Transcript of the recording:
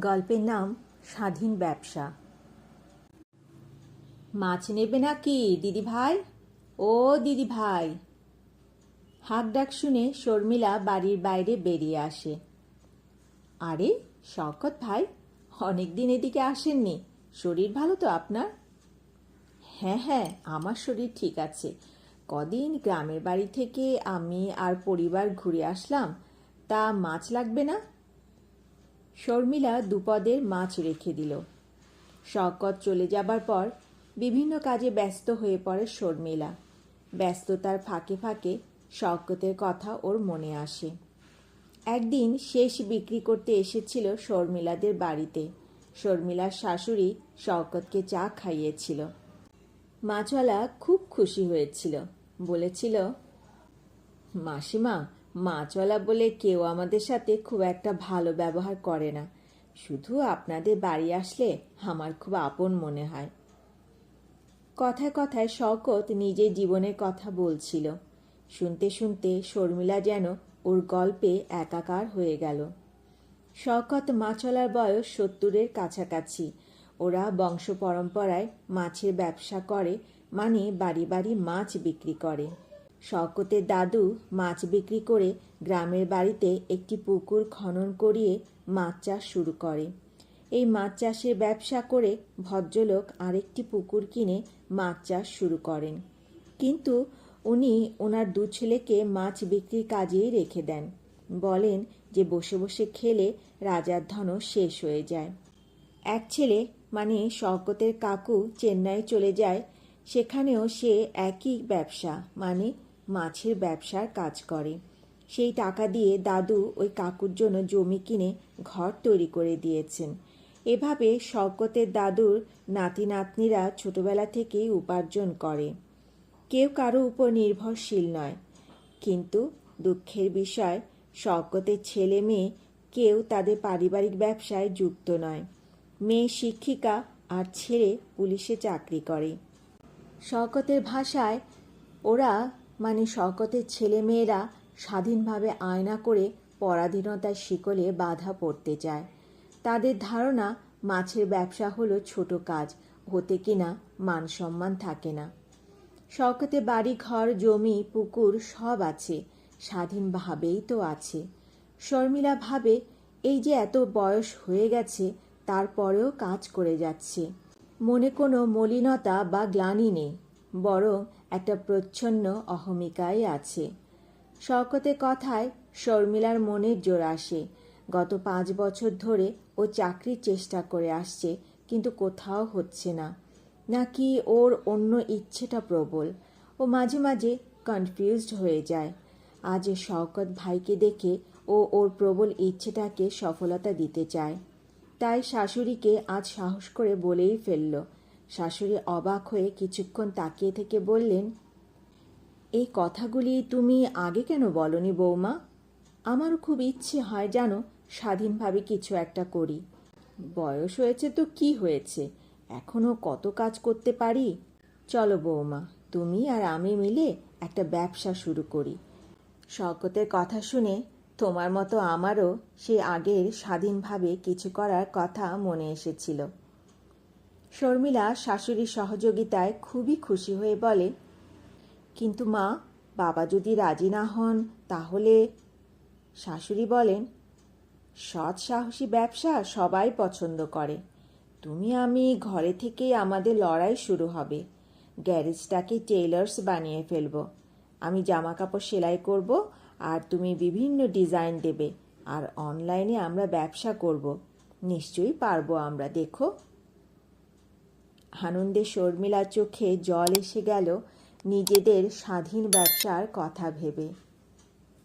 গল্পের নাম স্বাধীন ব্যবসা। মাছ নেবে নাকি দিদি ভাই ও দিদি ভাই হাক ডাক শুনে শর্মিলা বাড়ির বাইরে বেরিয়ে আসে। আরে, শওকত ভাই, অনেকদিন এদিকে আসেননি। শরীর ভালো তো আপনার? হ্যাঁ হ্যাঁ আমার শরীর ঠিক আছে। কদিন গ্রামের বাড়ি থেকে আমি আর পরিবার ঘুরে আসলাম। তা মাছ লাগবে না? শর্মিলা দুপদের মাছ রেখে দিল। শওকত চলে যাবার পর বিভিন্ন কাজে ব্যস্ত হয়ে পড়ে শর্মিলা। ব্যস্ততার ফাঁকে ফাঁকে শওকতের কথা ওর মনে আসে। একদিন শেষ বিক্রি করতে এসেছিল শর্মিলাদের বাড়িতে। শর্মিলার শাশুড়ি শওকতকে চা খাইয়েছিল। মাছওয়ালা খুব খুশি হয়েছিল। বলেছিল, মাসিমা মাছওয়ালা বলে কেউ আমাদের সাথে খুব একটা ভালো ব্যবহার করে না। শুধু আপনাদের বাড়ি আসলে আমার খুব আপন মনে হয়। কথায় কথায় শওকত নিজের জীবনের কথা বলছিল। শুনতে শুনতে শর্মিলা যেন ওর গল্পে একাকার হয়ে গেল। শওকত মাছওয়ালার বয়স সত্তরের কাছাকাছি। ওরা বংশ পরম্পরায় মাছের ব্যবসা করে মানে বাড়ি বাড়ি মাছ বিক্রি করে। শওকতের দাদু মাছ বিক্রি করে গ্রামের বাড়িতে একটি পুকুর খনন করিয়ে মাছ চাষ শুরু করে। এই মাছ চাষের ব্যবসা করে ভদ্রলোক আরেকটি পুকুর কিনে মাছ চাষ শুরু করেন। কিন্তু উনি ওনার দু ছেলেকে মাছ বিক্রির কাজেই রেখে দেন। বলেন যে বসে বসে খেলে রাজার ধনও শেষ হয়ে যায়। এক ছেলে মানে শওকতের কাকু, চেন্নাই চলে যায়। সেখানেও সে একই ব্যবসা মানে মাছের ব্যবসার কাজ করে। সেই টাকা দিয়ে দাদু ওই কাকুর জন্য জমি কিনে ঘর তৈরি করে দিয়েছেন। এভাবে শওকতের দাদুর নাতি নাতনিরা ছোটবেলা থেকেই উপার্জন করে। কেউ কারও উপর নির্ভরশীল নয়। কিন্তু দুঃখের বিষয়, শওকতের ছেলে মেয়ে কেউ তাদের পারিবারিক ব্যবসায় যুক্ত নয়। মেয়ে শিক্ষিকা আর ছেলে পুলিশে চাকরি করে। শওকতের ভাষায় ওরা মানে শওকতের ছেলে মেয়েরা স্বাধীনভাবে আয়না করে পরাধীনতার শিকলে বাধা পড়তে চায়। তাদের ধারণা, মাছের ব্যবসা হলো ছোট কাজ, হতে কিনা মান সম্মান থাকে না। শওকতে বাড়ি, ঘর, জমি, পুকুর সব আছে, স্বাধীনভাবেই তো আছে। শর্মিলা ভাবে এই যে এত বয়স হয়ে গেছে, তারপরেও কাজ করে যাচ্ছে। মনে কোনো মলিনতা বা গ্লানি নেই। বরং একটা প্রচ্ছন্ন অহমিকাই আছে। শওকতের কথায় শর্মিলার মনের জোর আসে। গত পাঁচ বছর ধরে ও চাকরির চেষ্টা করে আসছে, কিন্তু কোথাও হচ্ছে না। নাকি ওর অন্য ইচ্ছেটা প্রবল। ও মাঝে মাঝে কনফিউজড হয়ে যায়। আজ শওকত ভাইকে দেখে ও ওর প্রবল ইচ্ছেটাকে সফলতা দিতে চায়। তাই শাশুড়িকে আজ সাহস করে বলেই ফেলল শাশুড়ি অবাক হয়ে কিছুক্ষণ তাকিয়ে থেকে বললেন, এই কথাগুলি তুমি আগে কেন বলনি বৌমা? আমারও খুব ইচ্ছে হয় জানো, স্বাধীনভাবে কিছু একটা করি। বয়স হয়েছে তো কি হয়েছে? এখনও কত কাজ করতে পারি? চলো বৌমা, তুমি আর আমি মিলে একটা ব্যবসা শুরু করি। শকতের কথা শুনে তোমার মতো আমারও সে আগের স্বাধীনভাবে কিছু করার কথা মনে এসেছিল। শর্মিলা শাশুড়ির সহযোগিতায় খুবই খুশি হয়ে বলে, কিন্তু মা, বাবা যদি রাজি না হন, তাহলে শাশুড়ি বলেন, সৎ সাহসী ব্যবসা সবাই পছন্দ করে। তুমি আমি ঘরে থেকেই আমাদের লড়াই শুরু হবে। গ্যারেজটাকে টেইলার্স বানিয়ে ফেলব। আমি জামা কাপড় সেলাই করব আর তুমি বিভিন্ন ডিজাইন দেবে। আর অনলাইনে আমরা ব্যবসা করব। নিশ্চয়ই পারব আমরা, দেখো। আনন্দে শর্মিলার চোখে জল এসে গেল নিজেদের স্বাধীন ব্যবসার কথা ভেবে।